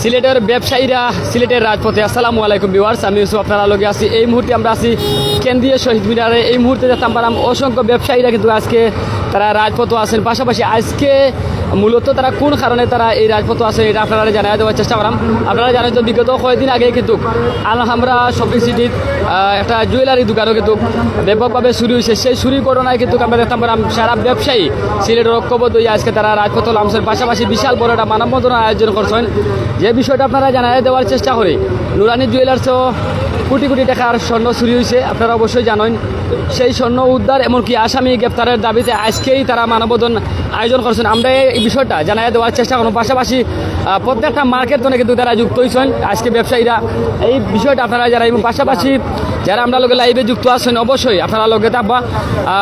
সিলেটের ব্যবসায়ীরা সিলেটের রাজপথে, আসসালামু আলাইকুম বিওয়ার্স আমি ইউসুফ, আপনারা লগে আছি। এই মুহূর্তে আমরা আছি কেন্দ্রীয় শহীদ মিনারে। এই মুহূর্তে দেখতাম পারাম অসংখ্য ব্যবসায়ীরা কিন্তু আজকে তারা রাজপথ আছেন। পাশাপাশি আজকে মূলত তারা কোন কারণে তারা এই রাজপথ আছে এটা আপনারা জানাই দেওয়ার চেষ্টা করাম। আপনারা জানেন তো বিগত কয়েকদিন আগে কিন্তু আলহামরা শপিং সিটির একটা জুয়েলারি দোকানও কিন্তু ব্যাপকভাবে শুরু হয়েছে। সেই চুরি ঘটনায় কিন্তু আমরা দেখতাম সারা ব্যবসায়ী সিলেটের ঐক্যবদ্ধ আজকে তারা রাজপথ নামছেন। পাশাপাশি বিশাল বড় একটা মানববন্ধনের আয়োজন করছেন। যে বিষয়টা আপনারা জানাই দেওয়ার চেষ্টা করি। নুরানি জুয়েলার্সও কোটি কোটি টাকার স্বর্ণ চুরি হয়েছে আপনারা অবশ্যই জানেন। সেই স্বর্ণ উদ্ধার এমনকি আসামি গ্রেপ্তারের দাবিতে আজকেই তারা মানববন্ধন আয়োজন করছেন। আমরা এই বিষয়টা জানাই দেওয়ার চেষ্টা করুন পাশাপাশি প্রত্যেকটা মার্কেট কিন্তু তারা যুক্ত হয়েছেন আজকে ব্যবসায়ীরা এই বিষয়টা আপনারা জানাই। এবং পাশাপাশি যারা আমরা লোকে লাইভে যুক্ত আছেন, অবশ্যই আপনারা লোকে থাকবা।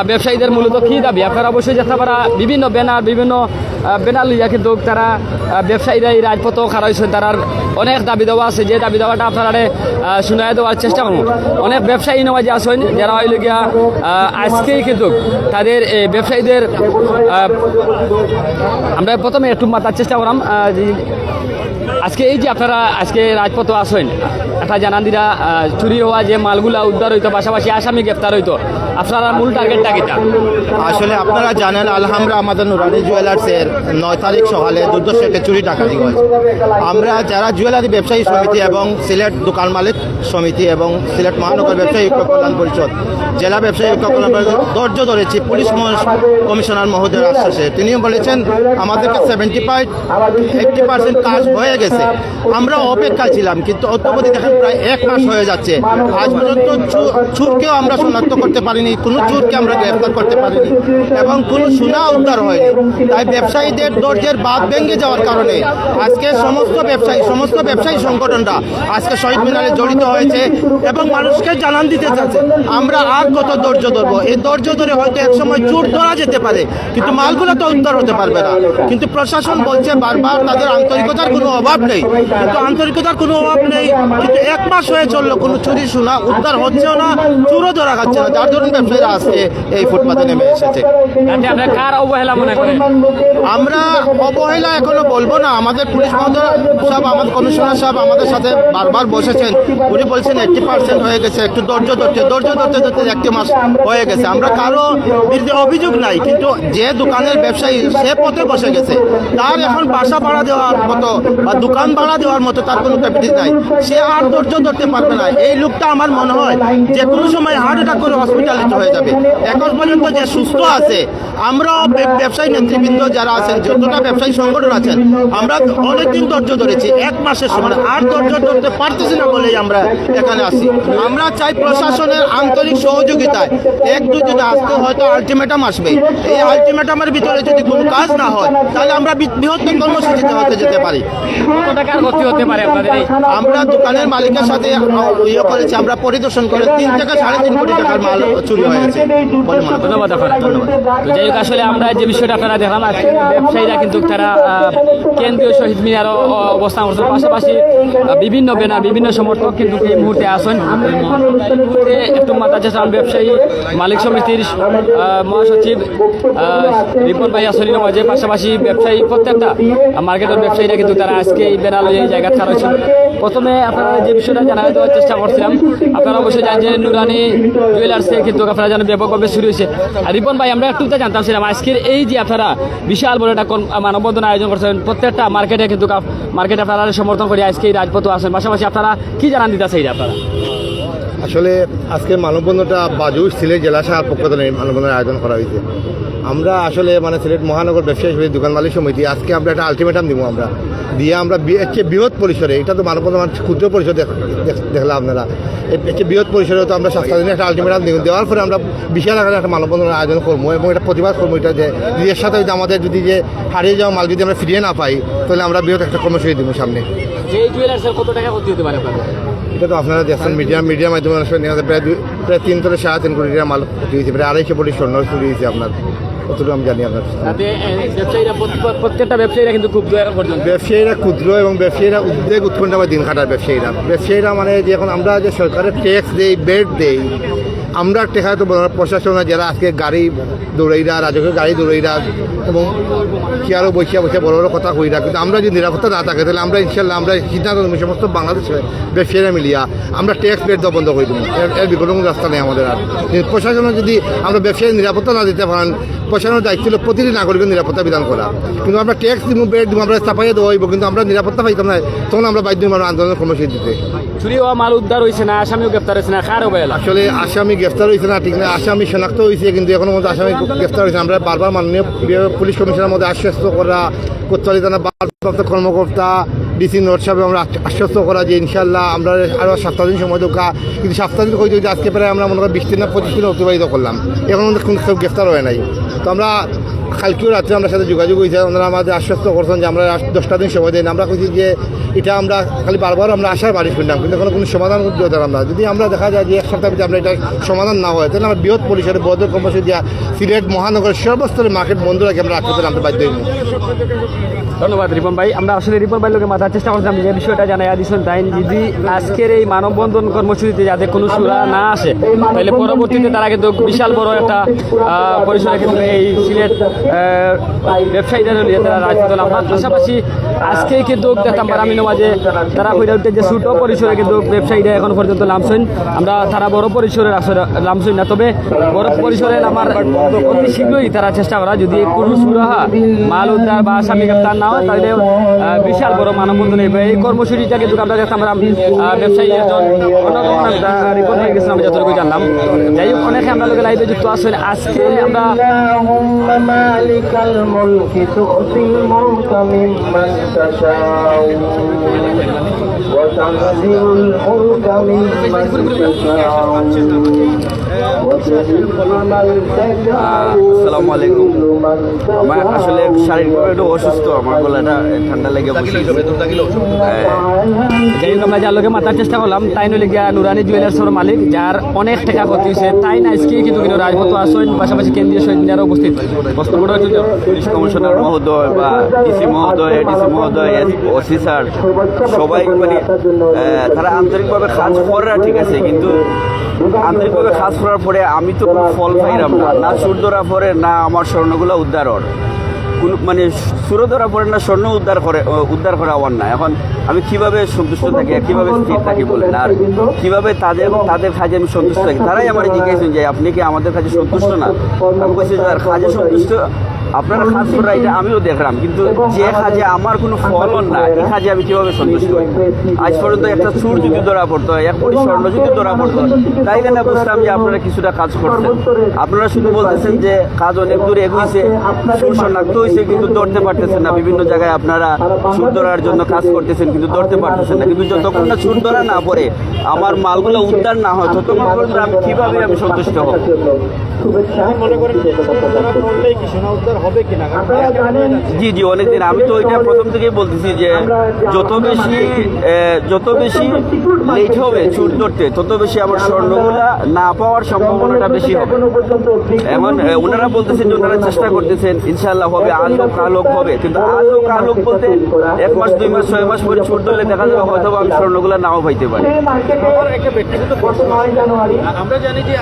ব্যবসায়ীদের মূলত কী দাবি? আপনারা অবশ্যই যেতে পারা, বিভিন্ন ব্যানার বিভিন্ন ব্যানার লইয়া কিন্তু তারা ব্যবসায়ীরা এই রাজপথ খারা হয়েছেন তারা অনেক দাবি দেওয়া আছে। যে দাবি দেওয়াটা আপনারা শুনাই দেওয়ার চেষ্টা করুন অনেক ব্যবসায়ী নেওয়া যে আছেন, যারা হইল গিয়া আজকেই কিন্তু তাদের এই ব্যবসায়ীদের আমরা প্রথমে একটু মাতার চেষ্টা করলাম আজকে এই যে আপনারা আজকে রাজপথ আসেন একটা জানান দিরা চুরি হওয়া যে মালগুলা উদ্ধার হইতো পাশাপাশি আসামি গ্রেপ্তার হইতো। আপনারা মূল টার্গেটটা কিটা আসলে আপনারা জানেন আলহামরা আমাদের নুরানি জুয়েলার্সের নয় তারিখ সকালে দুর্দশ একটা চুরি ডাকাতি হয়েছে আমরা যারা জুয়েলারি ব্যবসায়ী সমিতি এবং সিলেট দোকান মালিক সমিতি এবং সিলেট মহানগর ব্যবসায়ী ঐক্য কল্যাণ পরিষদ, জেলা ব্যবসায়ী ঐক্য কল্যাণ পরিষদ, ধৈর্য ধরেছি পুলিশ কমিশনার মহোদয়ের আশ্বাসে। তিনিও বলেছেন, আমাদেরকে সেভেন্টি ফাইভ এইটটি পার্সেন্ট কাজ হয়ে গেছে। আমরা অপেক্ষা ছিলাম, কিন্তু অত্যবধি দেখেন প্রায় এক মাস হয়ে যাচ্ছে। আজ পর্যন্ত চুরকেও আমরা শনাক্ত করতে পারিনি, কোনো চুরকে আমরা গ্রেফতার করতে পারিনি এবং কোনো সোনা উদ্ধার হয়নি। তাই ব্যবসায়ীদের দরজের বাদ ভেঙে যাওয়ার কারণে আজকে সমস্ত ব্যবসায়ী সমস্ত ব্যবসায়ী সংগঠনরা আজকে শহীদ মিনারে জড়িত হয়েছে এবং মানুষকে জানান দিতে চাচ্ছে, আমরা আর কত ধৈর্য ধরবো? এই ধৈর্য ধরে হয়তো একসময় চুর ধরা যেতে পারে, কিন্তু মালগুলো তো উদ্ধার হতে পারবে না। কিন্তু প্রশাসন বলছে বারবার তাদের আন্তরিকতার কোনো অভাব নেই, কিন্তু আন্তরিকতার কোনো অভাব নেই, কিন্তু এক মাস হয়ে চলল, কোনো চুরি শোনা উদ্ধার হচ্ছেও না, চুরও ধরা যাচ্ছে না। যার ধরুন ব্যবসায়ীরা আজকে এই ফুটপাতে নেমে এসেছে। কার অবহেলা মনে করেন? আমরা অবহেলা এখনও বলব না। আমাদের পুলিশ মহোদয় সাহেব আমাদের কমিশনার সাহেব আমাদের সাথে বারবার বসেছেন। উনি বলছেন এইটটি পার্সেন্ট হয়ে গেছে একটু ধৈর্য ধরতে ধৈর্য ধরতে ধরতে একটি মাস হয়ে গেছে। আমরা কারও বিরুদ্ধে অভিযোগ নাই কিন্তু যে দোকানের ব্যবসায়ী সে পথে বসে গেছে। তার এখন বাসা ভাড়া দেওয়ার মতো বা দোকান ভাড়া দেওয়ার মতো তার কোনো ক্যাপিটাল নাই। সে আর ধৈর্য ধরতে পারবে না। এই লোকটা আমার মনে হয় যে কোনো সময় হার্ট অ্যাটাক করে হসপিটালিত হয়ে যাবে। এখন পর্যন্ত যে সুস্থ আছে আমরাও ব্য- ব্যবসায়ী নেতৃবৃন্দ যারা আছেন যতটা ব্যবসায়ী সংগঠন আছেন আমরা অনেকদিন ধৈর্য ধরেছি এক মাসের সময়। আর ধৈর্য ধরতে পারতেছি না বলেই আমরা এখানে আসি। আমরা চাই প্রশাসনের আন্তরিক সহযোগিতায় এক দুই যদি আসতে হয়তো আলটিমেটাম আসবে। এই আলটিমেটামের ভিতরে যদি কোনো কাজ না হয় তাহলে আমরা বৃ- বৃহত্তম কর্মসূচিতে হতে যেতে পারি। আমরা দোকানের মালিকের সাথে ইয়ে করেছি আমরা পরিদর্শন করে তিন থেকে সাড়ে তিন কোটি টাকার মাল চুরি হয়ে গেছে। ধন্যবাদ আপনার ধন্যবাদ। তো যাই হোক আসলে আমরা যে বিষয়টা আপনারা দেখলাম আজকে ব্যবসায়ীরা কিন্তু তারা কেন্দ্রীয় শহীদ মিনার অবস্থান করছেন। পাশাপাশি বিভিন্ন ব্যানার বিভিন্ন সমর্থক কিন্তু এই মুহূর্তে আসেন। একটু মাথা চাষান ব্যবসায়ী মালিক সমিতির মহাসচিব রিপন ভাই আসনের মাঝে পাশাপাশি ব্যবসায়ী প্রত্যেকটা মার্কেটের ব্যবসায়ীরা কিন্তু তারা আজকে এই ব্যানার এই জায়গা হয়েছেন। প্রথমে আপনারা যে বিষয়টা জানা দেওয়ার চেষ্টা করছিলাম আপনারা অবশ্যই জানেন যে নুরানি জুয়েলার্সে কিন্তু আপনারা জানেন ব্যাপকভাবে শুরু হয়েছে। আর রিপন ভাই, আমরা একটু তো জানতামছিলাম আজকের এই যে আপনারা বিশাল বড় একটা মানববন্ধন আয়োজন করছেন, প্রত্যেকটা মার্কেটে কিন্তু মার্কেটে আপনারা সমর্থন করে আজকে এই রাজপথ আসেন। পাশাপাশি আপনারা কি জানান দিতে চাই আপনারা? আসলে আজকে মানববন্ধনটা বাজু সিলেট জেলা শাখার পক্ষ থেকে মানববন্ধনের আয়োজন করা হয়েছে। আমরা আসলে মানে সিলেট মহানগর ব্যবসায়ী সমিতি দোকান মালিক সমিতি, আজকে আমরা একটা আলটিমেটাম দিব আমরা। দিয়ে আমরা এর বৃহৎ পরিসরে, এটা তো মানববন্ধন মানে ক্ষুদ্র পরিসর দেখ- দেখ- দেখলাম আপনারা। এর বৃহৎ পরিসরে তো আমরা দিনে একটা আলটিমেটাম দিব। দেওয়ার পরে আমরা বিশাল আকারে একটা মানববন্ধনের আয়োজন করব এবং এটা প্রতিবাদ করব এটা যে এর সাথে যদি আমাদের যদি যে হারিয়ে যাওয়া মাল যদি আমরা ফিরিয়ে না পাই, তাহলে আমরা বৃহৎ একটা কর্মসূচি দিব সামনে। এটা তো আপনারা দেখছেন মিডিয়া মিডিয়াম মাধ্যমে মানুষের নিয়ে প্রায় দুই- প্রায় তিন থেকে সাড়ে তিন কোটি টাকা মাল চুরি হয়েছে প্রায় আড়াইশো কোটি স্বর্ণ চুরি হয়েছে আপনার কতটুকু আমি জানি আপনার প্রত্যেকটা ব্যবসায়ীরা কিন্তু ক্ষুদ্র ব্যবসায়ীরা ক্ষুদ্র এবং ব্যবসায়ীরা উদ্বেগ উৎপন্ন বা দিন খাটার ব্যবসায়ীরা। ব্যবসায়ীরা মানে যে এখন আমরা যে সরকারের ট্যাক্স দেই বেড দেই আমরা টেকায় তো প্রশাসন যারা আজকে গাড়ি দৌড়াইরা রাজকের গাড়ি দৌড়াইরা এবং কি আরও বসিয়া বসিয়া বড় বড় কথা কইরা কিন্তু আমরা যদি নিরাপত্তা না থাকে তাহলে আমরা ইনশাল্লাহ আমরা সিদ্ধান্ত সমস্ত বাংলাদেশে ব্যবসায়ীরা মিলিয়া আমরা ট্যাক্স পেড দেওয়া বন্ধ করে দেবো। এর বিকল্প কোনো রাস্তা নেই আমাদের আর। প্রশাসনে যদি আমরা ব্যবসায়ী নিরাপত্তা না দিতে পারেন প্রশাসনের দায়িত্ব হলো প্রতিটি নাগরিকের নিরাপত্তা বিধান করা। কিন্তু আমরা ট্যাক্স দিব বেড দিব আমরা চাপাইয়ে দেওয়া হইব কিন্তু আমরা নিরাপত্তা পাইতাম না তখন আমরা বাধ্য আন্দোলনের কর্মসূচি দিতে। চুরি হওয়া মাল উদ্ধার হয়েছে না আসামিও গ্রেপ্তার হয়েছে না কার আসলে আসামি গ্রেফতার হয়েছে না, ঠিক না, আসামি শনাক্ত হয়েছে, কিন্তু এখনও মধ্যে আসামি গ্রেফতার হয়েছে আমরা বারবার মাননীয় পুলিশ কমিশনের মধ্যে আশ্বস্ত করা, কোতোয়ালি থানা বারপ্রাপ্ত কর্মকর্তা ডিসি নোট সাহেব, আমরা আশ্বস্ত করা যে ইনশাল্লাহ আমরা আরও সাতটা দিন সময় দোকা কিন্তু সাতটা দিন হয়তো আজকে প্রায় আমরা মনে করি বিশ দিন না পঁচিশ দিন অতিবাহিত করলাম, এখন কোনো গ্রেফতার হয় নাই। তো আমরা কালকেও রাত্রে আমরা সাথে যোগাযোগ হয়েছে ওনারা আমাদের আশ্বস্ত করছেন যে আমরা দশটা দিন সময় দিন আমরা কইছি যে এটা আমরা খালি বারবার আমরা আশার বাড়ি শুনলাম, কিন্তু এখন কোনো সমাধান করতে আমরা যদি আমরা দেখা যায় যে এক সপ্তাহে আমরা এটা সমাধান না হয়, তাহলে আমরা বৃহৎ পরিসরে বদর কর্মসূচি দিয়া সিলেট মহানগরের সর্বস্তরের মার্কেট বন্ধ রাখি আমরা রাখতে আমরা বাধ্য হইব ধন্যবাদ, রিপন ভাই। আমরা আসলে রিপন ভাই লোকে মাথার চেষ্টা করছিলাম যে বিষয়টা জানাই দিচ্ছেন তাই যদি আজকের এই মানববন্ধন কর্মসূচিতে যাতে কোনো সুরা না আসে, তাহলে পরবর্তীতে তারা কিন্তু বিশাল বড় একটা পরিসরে কিন্তু এই সিলেট ব্যবসায়ীদের নিয়ে তারা রাজপথে নামার পাশাপাশি আজকেই কিন্তু দেখতাম পারামিনো মাঝে তারা হয়ে উঠতে যে ছোট পরিসরে কিন্তু ব্যবসায়ীরা এখন পর্যন্ত নামছেন। আমরা তারা বড় পরিসরে নামছেন না, তবে বড় পরিসরে নামার অতি শীঘ্রই তারা চেষ্টা করা, যদি কোনো সুরাহা, মাল উদ্ধার বা আসামি গ্রেপ্তার না হয় তাহলে আহ, বিশাল বড় মানববন্ধন হবে এই কর্মসূচিটা কিন্তু আমরা দেখতাম আমরা আহ, ব্যবসায়ী একজন অন্যতম রিপোর্ট হয়ে গেছিলাম যতটুকু জানলাম যাই হোক অনেকে আমরা লোকে লাইভে যুক্ত আসলে আজকে আমরা اللهم مالك الملك تؤتي الملك ممن تشاء আসসালামু আলাইকুম আমার আসলে শারীরিকভাবে একটু অসুস্থ আমার গলাটা ঠান্ডা লেগে বসে হ্যাঁ। আমরা যে আলোকে মাতার চেষ্টা করলাম তাই নইলে গিয়া নুরানি জুয়েলার্সের মালিক যার অনেক টাকা ক্ষতি হয়েছে তাই না আজকে কিন্তু কিন্তু রাজপথ আসেন পাশাপাশি কেন্দ্রীয় সৈন্যরা উপস্থিত। বস্ত্রগুলো পুলিশ কমিশনার মহোদয় বা ডিসি মহোদয় ডিসি মহোদয় ওসি স্যার সবাই মানে তারা আন্তরিকভাবে কাজ করা ঠিক আছে কিন্তু আন্তরিকভাবে কাজ করার পরে আমি তো ফল পাইলাম না। না সূর্যরা পরে না আমার স্বর্ণগুলো উদ্ধার কোনো মানে সুর ধরা পরে না স্বর্ণ উদ্ধার করে উদ্ধার করা আমার না। এখন আমি কীভাবে সন্তুষ্ট থাকি আর কীভাবে স্থির থাকি বলেন? আর কীভাবে তাদের তাদের কাজে আমি সন্তুষ্ট থাকি? তারাই আমার জিজ্ঞাসা যে আপনি কি আমাদের কাজে সন্তুষ্ট না? আমি বলছি যে কাজে সন্তুষ্ট। আপনারা কাজ করা এটা আমিও দেখলাম কিন্তু যে কাজে আমার কোনো ফলন না এই কাজে আমি কীভাবে সন্তুষ্ট হই? আজ পর্যন্ত একটা চুর যদি ধরা পড়তো এক কোটি স্বর্ণ যদি ধরা পড়তো তাইলে না বুঝতাম যে আপনারা কিছুটা কাজ করছেন। আপনারা শুধু বলতেছেন যে কাজ অনেক দূর এগোইছে সুর শনাক্ত হয়েছে কিন্তু ধরতে পারতেছেন না। বিভিন্ন জায়গায় আপনারা সুর ধরার জন্য কাজ করতেছেন কিন্তু ধরতে পারতেছেন না। কিন্তু যতক্ষণ না সুর ধরা না পড়ে আমার মালগুলো উদ্ধার না হয় ততক্ষণ পর্যন্ত আমি কীভাবে আমি সন্তুষ্ট হব? জি জি অনেকদিন। আমি তো ওইটা প্রথম থেকেই বলতেছি যে যত বেশি যত বেশি লেট হবে চুর ধরতে তত বেশি আমার স্বর্ণগুলা না পাওয়ার সম্ভাবনাটা বেশি হবে। আহ, ওনারা বলতেছেন যে ওনারা চেষ্টা করতেছেন ইনশাল্লাহ হবে। কাল হোক হবে। কিন্তু আলোক আলোক বলতে এক মাস দুই মাস ছয় মাস পরে চুর ধরলে দেখা যাবে হয়তো আমি স্বর্ণগুলা নাও পাইতে পারি। আমরা জানি যে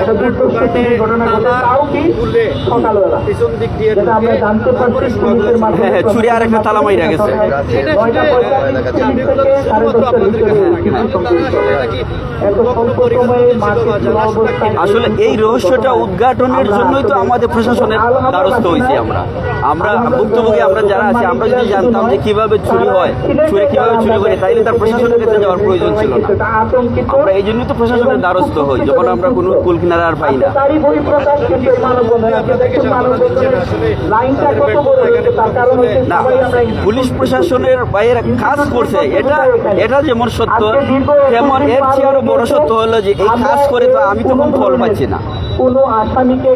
তালা পিছন দিক দিয়ে আমরা জানতে পারছি পুলিশের হ্যাঁ মাধ্যমে হ্যাঁ চুরি আর একটা গেছে। মার্কেট খোলা অবস্থায় আসলে এই রহস্যটা উদ্ঘাটনের জন্যই তো আমাদের প্রশাসনের দ্বারস্থ হয়েছি আমরা। আমরা ভুক্তভোগী আমরা যারা আছি আমরা যদি জানতাম যে কীভাবে চুরি হয় চুরি কীভাবে চুরি করে তাইলে তার প্রশাসনের কাছে যাওয়ার প্রয়োজন ছিল না। আমরা এই জন্যই তো প্রশাসনের দ্বারস্থ হই যখন আমরা কোনো কুল কিনারা আর পাই না। না পুলিশ প্রশাসনের বাইরে কাজ করছে এটা এটা যেমন সত্য তেমন এর চেয়ে আরও বড় সত্য হলো যে এই কাজ করে তো আমি তো কোনো ফল পাচ্ছি না।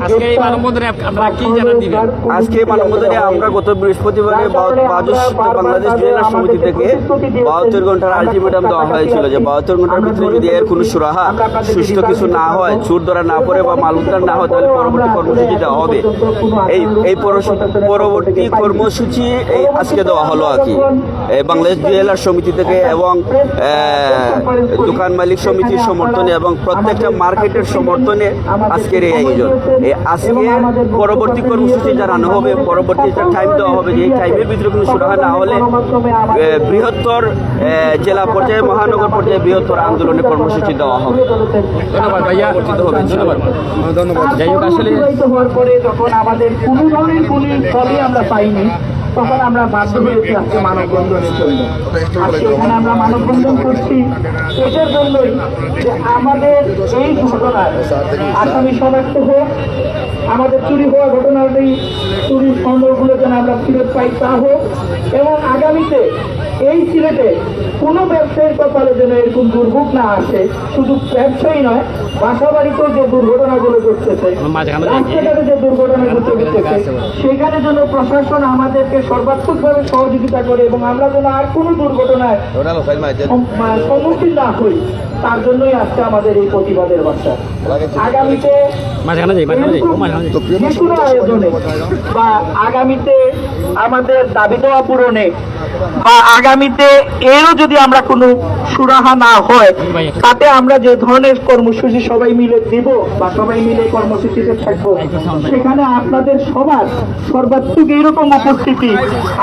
আজকে এই মানববন্ধনে আপনারা কি বা জানান দিবেন? আজকে মানববন্ধনে আমরা গত বৃহস্পতিবারে বারবার বাংলাদেশ তাদের জেলা সমিতি থেকে বাহাত্তর ঘণ্টার আলটিমেটাম দেওয়া হয়েছিল যে। বাহাত্তর ঘণ্টার ভিতরে যদি এর কোনো সুরাহা সুস্থ কিছু না হয়, চুর ধরা না পড়ে বা মাল উদ্ধার না হয়, তাহলে পরবর্তী কর্মসূচি দেওয়া হবে এই এই পরবর্তী কর্মসূচি এই আজকে দেওয়া হলো আর কি এই বাংলাদেশ জুয়েলার সমিতি থেকে এবং দোকান মালিক সমিতির সমর্থনে এবং প্রত্যেকটা মার্কেটের সমর্থনে আজকের এই আয়োজন আজকে পরবর্তী কর্মসূচি জানানো হবে পরবর্তী টাইম দেওয়া হবে যে এই টাইমের ভিতরে কোনো সুরাহা না হলে আহ, বৃহত্তর জেলা পর্যায়ে মহানগর পর্যায়ে বৃহত্তর আন্দোলনের কর্মসূচি দেওয়া হবে। ধন্যবাদ ভাইয়া। ধন্যবাদ। ধন্যবাদ। যাই হোক আসলে হওয়ার পরে যখন আমাদের কোনো ধরনের কোনো ফলে আমরা পাইনি তখন আমরা বাধ্য হয়েছি আজকে মানববন্ধনের জন্য আজকে এখানে আমরা মানববন্ধন করছি। এটার জন্যই যে আমাদের এই ঘটনার আসামি শনাক্ত হোক আমাদের চুরি হওয়া ঘটনাটি চুরির স্বর্ণগুলো যেন আমরা ফিরত পাই তা হোক। এবং আগামীতে এই সিলেটে কোনো ব্যবসায়ীর কপালে যেন এরকম দুর্ভোগ না আসে শুধু ব্যবসায়ী নয় বাসা বাড়িতেও যে দুর্ঘটনাগুলো ঘটতেছে রাস্তাঘাটে যে দুর্ঘটনাগুলো ঘটতেছে সেখানে যেন প্রশাসন আমাদেরকে সর্বাত্মকভাবে সহযোগিতা করে এবং আমরা যেন আর কোনো দুর্ঘটনায় সম্মুখীন না হই তার জন্যই আজকে আমাদের এই প্রতিবাদের বার্তা। আগামীতে মাঝখানে যাই মাঝখানে যাই ও মাঝখানে যাই যে কোনো আয়োজনে বা আগামীতে আমাদের দাবি দেওয়া পূরণে বা আগামীতে এরও যদি আমরা কোনো সুরাহা না হয়, তাতে আমরা যে ধরনের কর্মসূচি সবাই মিলে দিব বা সবাই মিলে কর্মসূচিতে থাকব, সেখানে আপনাদের সবার সর্বাত্মক এইরকম উপস্থিতি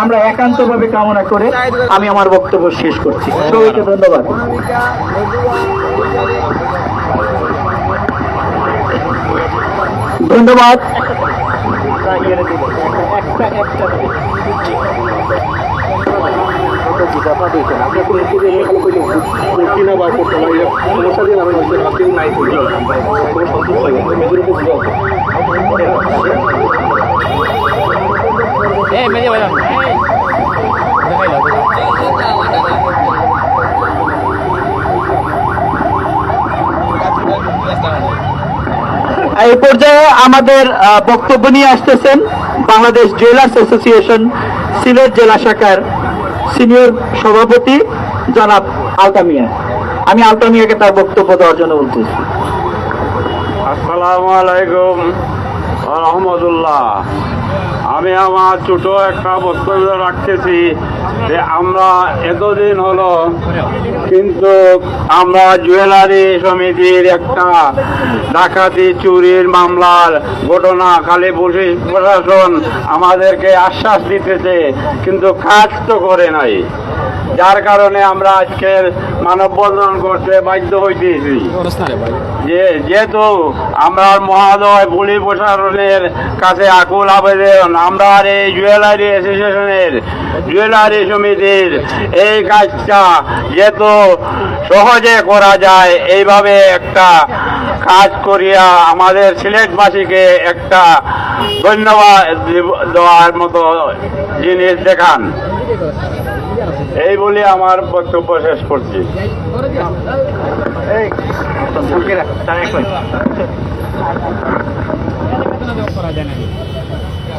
আমরা একান্তভাবে কামনা করে আমি আমার বক্তব্য শেষ করছি। সবাইকে ধন্যবাদ। ধন্যবাদ। এই পর্যায়ে আমাদের বক্তব্য নিয়ে আসতেছেন বাংলাদেশ জুয়েলার্স অ্যাসোসিয়েশন সিলেট জেলা শাখার সিনিয়র সভাপতি জনাব আলতামিয়া আমি আলতামিয়াকে তার বক্তব্য দেওয়ার জন্য বলতেছি। আসসালামু আলাইকুম। রহমতুল্লাহ আমি আমার ছোট একটা বক্তব্য রাখতেছি যে আমরা এতদিন হলো কিন্তু আমরা জুয়েলারি সমিতির একটা ডাকাতি চুরির মামলার ঘটনা খালি পুলিশ প্রশাসন আমাদেরকে আশ্বাস দিতেছে কিন্তু কাজ তো করে নাই। যার কারণে আমরা আজকের মানববন্ধন করতে বাধ্য হইতেছি। যে যেহেতু আমরা মহাদয় পুলিশ প্রশাসনের কাছে আকুল আবেদন আমরা এই জুয়েলারি অ্যাসোসিয়েশনের জুয়েলারি সমিতির এই কাজটা যেহেতু সহজে করা যায় এইভাবে একটা কাজ করিয়া আমাদের সিলেটবাসীকে একটা ধন্যবাদ দেওয়ার মতো জিনিস দেখান। এই বলে আমার বক্তব্য শেষ করছি।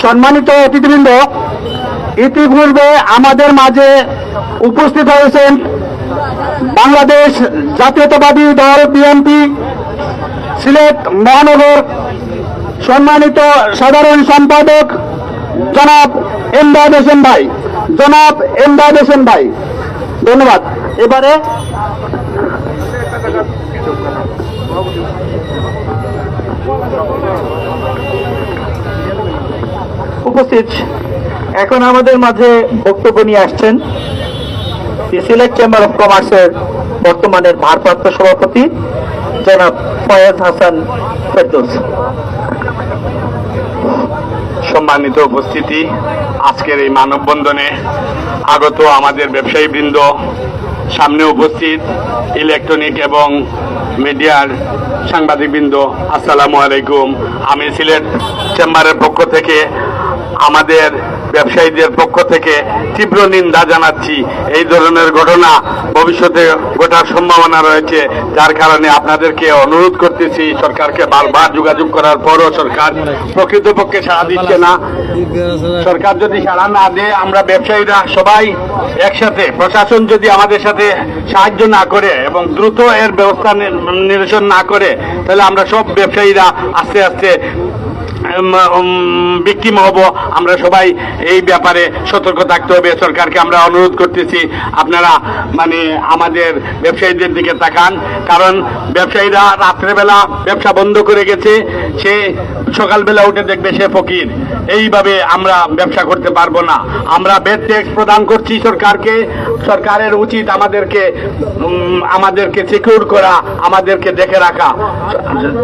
সম্মানিত অতিথিবৃন্দ ইতিপূর্বে আমাদের মাঝে উপস্থিত হয়েছেন বাংলাদেশ জাতীয়তাবাদী দল বিএনপি সিলেট মহানগর সম্মানিত সাধারণ সম্পাদক জনাব এমদাদ হোসেন ভাই। জনাব এমদাদ হোসেন ভাই, ধন্যবাদ। এবারে উপস্থিত। এখন আমাদের মাঝে বক্তব্য নিয়ে আসছেন সিলেট চেম্বার অফ কমার্সের বর্তমানের ভারপ্রাপ্ত সভাপতি জনাব ফয়াজ হাসান ফেরদৌস। সম্মানিত উপস্থিতি, আজকের এই মানববন্ধনে আগত আমাদের ব্যবসায়ী বৃন্দ সামনে উপস্থিত ইলেকট্রনিক এবং মিডিয়ার সাংবাদিকবৃন্দ, আসসালামু আলাইকুম। আমি সিলেট চেম্বারের পক্ষ থেকে আমাদের ব্যবসায়ীদের পক্ষ থেকে তীব্র নিন্দা জানাচ্ছি। এই ধরনের ঘটনা ভবিষ্যতে ঘটার সম্ভাবনা রয়েছে। যার কারণে আপনাদেরকে অনুরোধ করতেছি সরকারকে বারবার যোগাযোগ করার পরও সরকার প্রকৃতপক্ষে সাড়া দিচ্ছে না। সরকার যদি সাড়া না দেয়, আমরা ব্যবসায়ীরা সবাই একসাথে, প্রশাসন যদি আমাদের সাথে সাহায্য না করে এবং দ্রুত এর ব্যবস্থা নিরসন না করে, তাহলে আমরা সব ব্যবসায়ীরা আস্তে আস্তে বিক্রিম হব আমরা সবাই এই ব্যাপারে সতর্ক থাকতে হবে। সরকারকে আমরা অনুরোধ করতেছি, আপনারা মানে আমাদের ব্যবসায়ীদের দিকে তাকান। কারণ ব্যবসায়ীরা রাত্রেবেলা ব্যবসা বন্ধ করে গেছে, সে সকালবেলা উঠে দেখবে সে ফকির। এইভাবে আমরা ব্যবসা করতে পারব না। আমরা বেড ট্যাক্স প্রদান করছি সরকারকে। সরকারের উচিত আমাদেরকে আমাদেরকে সিকিউর করা, আমাদেরকে দেখে রাখা।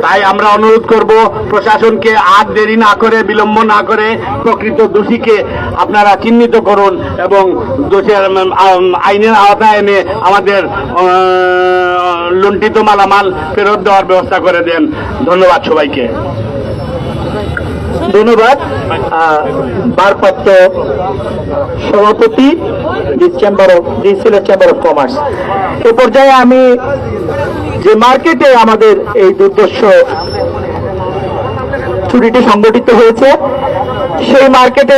তাই আমরা অনুরোধ করব প্রশাসনকে আর দেরি না করে, বিলম্ব না করে প্রকৃত দোষীকে আপনারা চিহ্নিত করুন এবং দোষের আইনের আওতায় এনে আমাদের লুণ্ঠিত মালামাল ফেরত দেওয়ার ব্যবস্থা করে দেন। ধন্যবাদ সবাইকে। ধন্যবাদ। ভারপ্রাপ্ত সভাপতি chamber of the Sylhet chamber of commerce এ পর্যায়ে আমি যে মার্কেটে আমাদের এই দুর্দর্শ চুরিটি সংগঠিত হয়েছে। সেই মার্কেটে